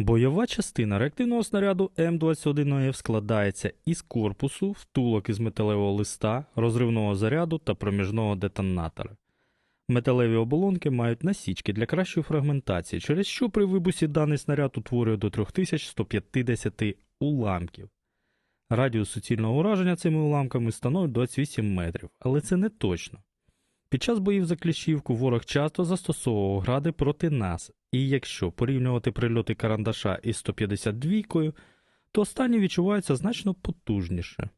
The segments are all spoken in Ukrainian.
Бойова частина реактивного снаряду М21ОФ складається із корпусу, втулок із металевого листа, розривного заряду та проміжного детонатора. Металеві оболонки мають насічки для кращої фрагментації, через що при вибусі даний снаряд утворює до 3150 уламків. Радіус суцільного ураження цими уламками становить 28 метрів, але це не точно. Під час боїв за Кліщівку ворог часто застосовував гради проти нас, і якщо порівнювати прильоти карандаша із 152-кою, то останні відчуваються значно потужніше.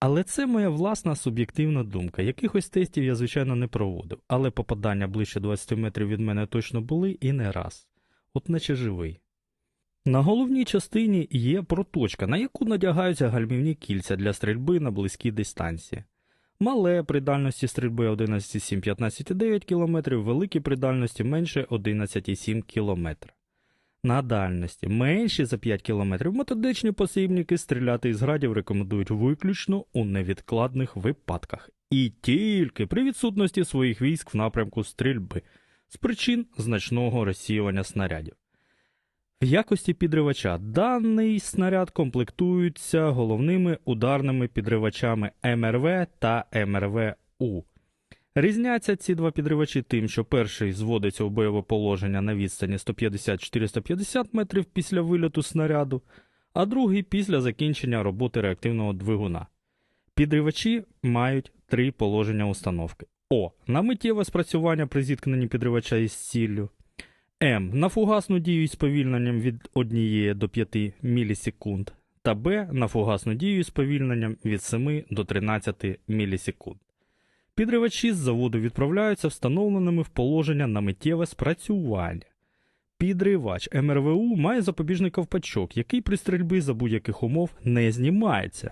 Але це моя власна суб'єктивна думка. Якихось тестів я, звичайно, не проводив, але попадання ближче 20 метрів від мене точно були і не раз. От наче живий. На головній частині є проточка, на яку надягаються гальмівні кільця для стрільби на близькій дистанції. Мале при дальності стрільби 11,7-15,9 км, великі при дальності менше 11,7 км. На дальності менші за 5 км методичні посібники стріляти із градів рекомендують виключно у невідкладних випадках і тільки при відсутності своїх військ в напрямку стрільби з причин значного розсіювання снарядів. В якості підривача даний снаряд комплектується головними ударними підривачами МРВ та МРВ-У. Різняться ці два підривачі тим, що перший зводиться у бойове положення на відстані 150-450 метрів після вильоту снаряду, а другий після закінчення роботи реактивного двигуна. Підривачі мають три положення установки: О. На миттєве спрацювання при зіткненні підривача із ціллю. М. На фугасну дію із сповільненням від 1 до 5 мілісекунд. Та Б. На фугасну дію з повільненням від 7 до 13 мілісекунд. Підривачі з заводу відправляються встановленими в положення на миттєве спрацювання. Підривач МРВУ має запобіжний ковпачок, який при стрільбі за будь-яких умов не знімається.